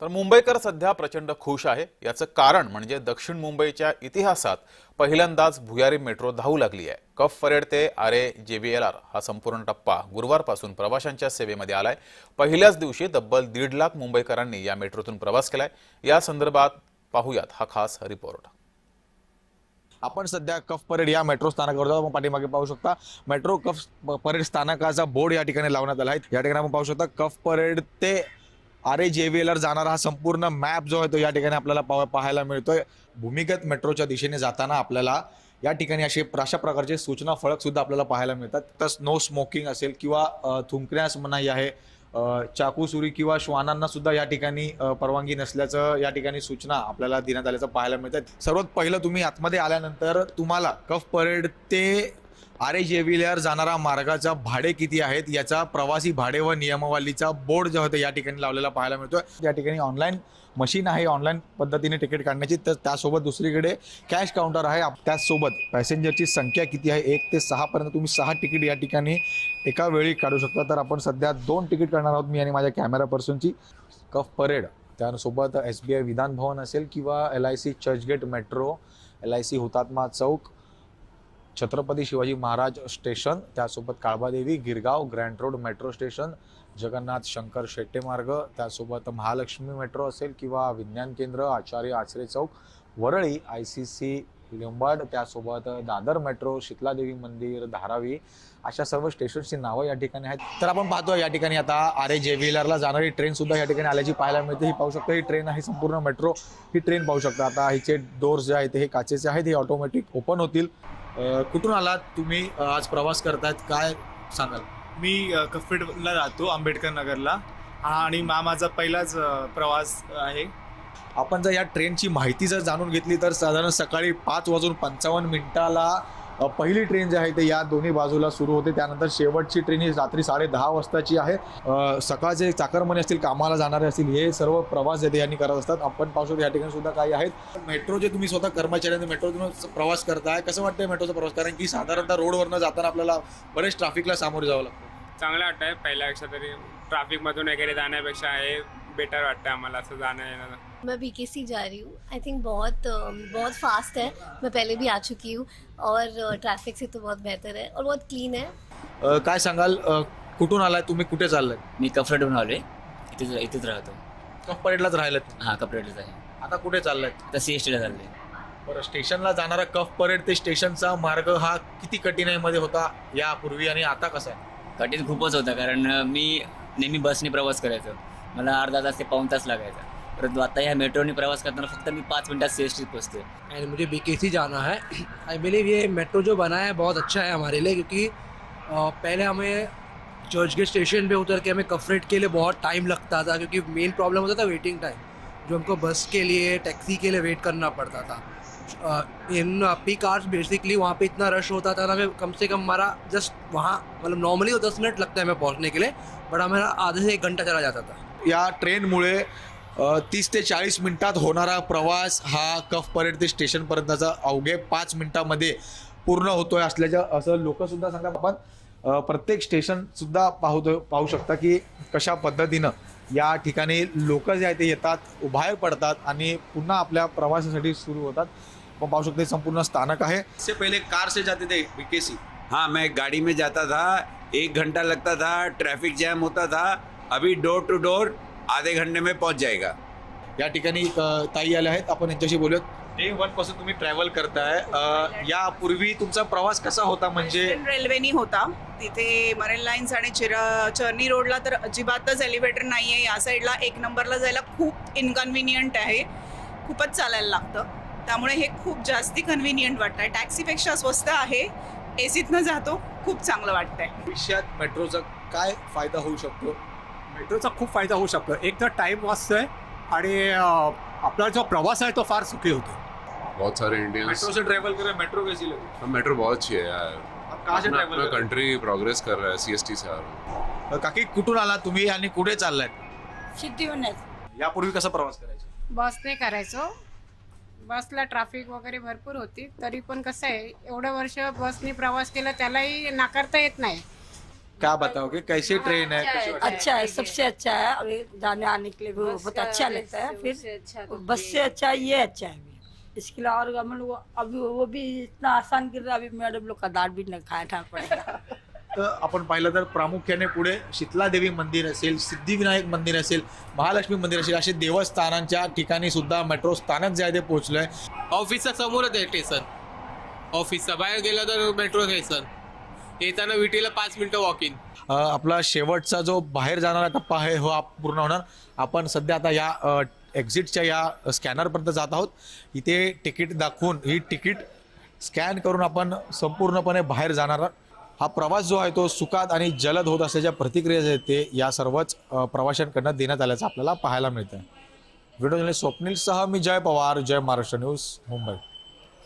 तर मुंबईकर सध्या प्रचंड खुश आहे. याचं कारण म्हणजे दक्षिण मुंबईच्या इतिहासात पहिल्यांदाच भुयारी मेट्रो धावू लागली आहे. कफ परेड ते आरे आर हा संपूर्ण टप्पा गुरुवारपासून प्रवाशांच्या सेवेमध्ये आलाय. पहिल्याच दिवशी तब्बल दीड लाख मुंबईकरांनी या मेट्रोतून प्रवास केलाय. या संदर्भात पाहूयात हा खास रिपोर्ट. आपण सध्या कफ परेड या मेट्रो स्थानकावर जाऊ आपण पाठीमागे पाहू शकता. मेट्रो कफ परेड स्थानकाचा बोर्ड या ठिकाणी लावण्यात आला आहे. या ठिकाणी आपण पाहू शकता कफ परेड ते आरे जेव्हीएलर जाणारा हा संपूर्ण मॅप जो आहे तो या ठिकाणी आपल्याला पाहायला मिळतोय. भूमिगत मेट्रोच्या दिशेने जाताना आपल्याला या ठिकाणी असे अशा प्रकारचे सूचना फळकसुद्धा आपल्याला पाहायला मिळतात. तर नो स्मोकिंग असेल किंवा थुंकण्यास मनाई आहे चाकूसुरी चाकू सुरी किंवा श्वानांना सुद्धा या ठिकाणी परवानगी नसल्याचं या ठिकाणी सूचना आपल्याला देण्यात आल्याचं पाहायला मिळतात सर्वात पहिलं तुम्ही आतमध्ये आल्यानंतर तुम्हाला कफ परेड ते आरे जेविलियर जाणारा मार्गाचा भाडे किती आहेत याचा प्रवासी भाडे व नियमावलीचा बोर्ड जो होता या ठिकाणी लावलेला पाहायला मिळतोय. या ठिकाणी ऑनलाईन मशीन आहे ऑनलाईन पद्धतीने तिकीट काढण्याची. तर त्यासोबत दुसरीकडे कॅश काउंटर आहे. आप- त्याचसोबत पॅसेंजरची संख्या किती आहे? एक ते सहापर्यंत तुम्ही सहा तिकीट या ठिकाणी एका वेळी काढू शकता. तर आपण सध्या दोन तिकीट काढणार आहोत मी आणि माझ्या कॅमेरा पर्सनची कफ परेड. त्यासोबत S B I Vidhan Bhavan असेल किंवा L I C Churchgate metro L I C Hutatma Chowk Chhatrapati Shivaji Maharaj station त्यासोबत Kalbadevi Girgaon grand road metro station Jagannath Shankar Shette Marg त्यासोबत महालक्ष्मी मेट्रो असेल किंवा Vigyan Kendra Acharya Atre Chowk Worli I C C लिंबाड त्यासोबत Dadar metro Sheetla Devi मंदिर धारावी अशा सर्व स्टेशनची नावं या ठिकाणी आहेत. तर आपण पाहतो या ठिकाणी आता आर ए जेव्हीलरला जाणारी ट्रेन सुद्धा या ठिकाणी आल्याची पाहायला मिळते. ही पाहू शकता ही ट्रेन आहे संपूर्ण मेट्रो. ही ट्रेन पाहू शकता. आता हिचे डोर्स जे आहेत हे काचेचे आहेत हे ऑटोमॅटिक ओपन होतील. कुठून आलात? तुम्ही आज प्रवास करतायत काय सांगाल? मी कफेडला राहतो आंबेडकर नगरला. हा आणि हा माझा पहिलाच प्रवास आहे. आपण जर या ट्रेनची माहिती जर जाणून घेतली तर साधारण सकाळी पाच वाजून पंचावन्न मिनिटाला पहिली ट्रेन जी आहे ते या दोन्ही बाजूला सुरू होते. त्यानंतर शेवटची ट्रेन ही रात्री साडे दहा वाजताची आहे. सकाळचे चाकरमने असतील कामाला जाणारे असतील हे सर्व प्रवास जे यांनी करत असतात. आपण पाहू शकतो या ठिकाणी सुद्धा काही आहेत. मेट्रो जे तुम्ही स्वतः कर्मचाऱ्यांनी मेट्रोतून प्रवास करताय कसं वाटतंय मेट्रोचा प्रवास? कारण की साधारणतः रोडवरनं जाताना आपल्याला बरेच ट्राफिकला सामोरे जावं लागतं. चांगलं वाटतंय पहिल्यापेक्षा तरी. ट्राफिकमधून वगैरे जाण्यापेक्षा हे बेटर वाटतं आम्हाला असं जाणं येणं मैं बीकेसी जा रही हूँ। आई थिंक बहुत अ, बहुत फास्ट है। मैं पहले भी आ चुकी हूँ और ट्रैफिक से तो बहुत बेहतर है और बहुत क्लीन है। अ, काय सांगाल? अ, कुठून आलाय? तुम्ही कुठे चाललाय? मी कफरेडहून आलोय. इथेच इथेच राहतो. कफ परेडलाच राहिलं हा कपरेडच आहे. आता कुठे चाललाय? आता सी एस टीला चाललोय. बरं स्टेशनला जाणारा कफ परेड ते स्टेशनचा मार्ग हा किती कठीणाईमध्ये होता यापूर्वी आणि आता कसा आहे? कठीण खूपच होता कारण अं, मी नेहमी बसने प्रवास करायचो. मला अर्धा तास ते पाऊन तास लागायचा. परंतु आता ह्या मेट्रोने प्रवास करताना फक्त मी पाच मिनिटात सी एस टीत पोचते एंड मुझे बीकेसी जाना है। आई बिलीव ये मेट्रो जो बना है बहुत अच्छा है हमारे लिए क्योंकि पहले हमें चर्च गेट स्टेशन पे उतर के हमें कफरेट के लिए बहुत टाइम लगता था क्योंकि मेन प्रॉब्लम होता था वेटिंग टाइम जो हमको बस के लिए टैक्सी के लिए वेट करना पड़ता था। इन पीक आवर्स बेसिकली वहाँ पे इतना रश होता था ना हमें कम से कम हमारा जस्ट वहाँ मतलब नॉर्मली तो दस मिनट लगता है हमें पहुँचने के लिए बट हमारा आधे से एक घंटा चला जाता था। या ट्रेनमुळे तीस ते चाळीस मिनिटात होणारा प्रवास हा कफ परेड ते स्टेशनपर्यंतचा अवघे पाच मिनिटामध्ये पूर्ण होतोय असल्याचं असं लोकसुद्धा सांगतात. आपण प्रत्येक स्टेशनसुद्धा पाहतो पाहू शकता की कशा पद्धतीनं या ठिकाणी लोक जे आहेत ते येतात बाहेर पडतात आणि पुन्हा आपल्या प्रवासासाठी सुरू होतात. आपण पाहू शकतो संपूर्ण स्थानक आहे. से पहिले कार से जाते थे बीकेसी? हाँ मैं गाड़ी में जाता था एक घंटा लगता था ट्रैफिक जैम होता था अभी डोर टू डोर आधे घंटे में पहुंच जाएगा। या ठिकाणी अ, ताई आल्या आहेत. आपण यांच्याशी बोलूयात. डे वनपासून तुम्ही ट्रॅव्हल करताय. अ, यापूर्वी तुमचा प्रवास कसा होता? म्हणजे वेस्टर्न रेल्वेनी होता. तिथे मरीन लाईन्स आणि चिरा चर्नी रोडला तर अजिबातच एलिव्हेटर नाही आहे या साईडला एक नंबरला जायला खूप इनकन्व्हिनियंट आहे. खूपच चालायला लागतं. त्यामुळे हे खूप जास्ती कन्व्हिनियंट वाटतंय. टॅक्सीपेक्षा स्वस्त आहे. ए सीतनं जातो. खूप चांगलं वाटतंय. भविष्यात मेट्रोचा काय फायदा होऊ शकतो? मेट्रोचा खूप फायदा होऊ शकतो. एक तर टाईम वाचतोय आणि अं, आपला जो प्रवास आहे तो फार सुखी होतो. बहुत सारे इंडियंस मेट्रो से ट्रैवल करे मेट्रो कैसी लगी? मेट्रो बहुत अच्छी है यार. आप कहाँ से ट्रैवल कर कंट्री प्रोग्रेस कर रहा है सीएसटी से आ रहा हूँ. काकी कुठून आला तुम्ही आणि कुठे चाललाय? सिद्धीहूनच यापूर्वी कसा प्रवास करायचा? बसने करायचो. बसला ट्रॅफिक वगैरे भरपूर होती तरी पण कसं आहे एवढं वर्ष बसने प्रवास केला त्यालाही नाकारता येत नाही. क्या बताओगे कैसी ट्रेन है? कैसे अच्छा है सबसे अच्छा है अभी जाने आने के लिए भी बहुत अच्छा लगता है फिर बस से अच्छा ये अच्छा है इसके लिए और हम लोग अभी वो भी इतना आसान कर रहा है अभी मैडम लोग का दाल भी न खाना पड़ेगा तर आपण पाहिलं तर प्रामुख्याने पुढे शीतला देवी मंदिर असेल सिद्धिविनायक मंदिर असेल महालक्ष्मी मंदिर असेल असे देवस्थानांच्या ठिकाणी सुद्धा मेट्रो स्थानक जे आहे ते पोहोचलंय. ऑफिसच्या समोरच आहे स्टेशन ऑफिसचा बाहेर गेलं तर मेट्रो घ्यायचं येताना विटीला पाच मिनिटं वॉक इन आपला शेवटचा जो बाहेर जाणारा टप्पा आहे हो आप- पूर्ण होणार. आपण सध्या आता या एक्झिटच्या या स्कॅनरपर्यंत जात आहोत. इथे तिकीट दाखवून ही तिकीट स्कॅन करून आपण संपूर्णपणे बाहेर जाणार हा प्रवास जो आहे तो सुखात आणि जलद होत असल्याच्या प्रतिक्रिया जे ते या सर्वच प्रवाशांकडनं देण्यात आल्याचं आपल्याला पाहायला मिळतं व्हिडिओ जर्नलिस्ट स्वप्नील मी जय पवार जय महाराष्ट्र न्यूज मुंबई.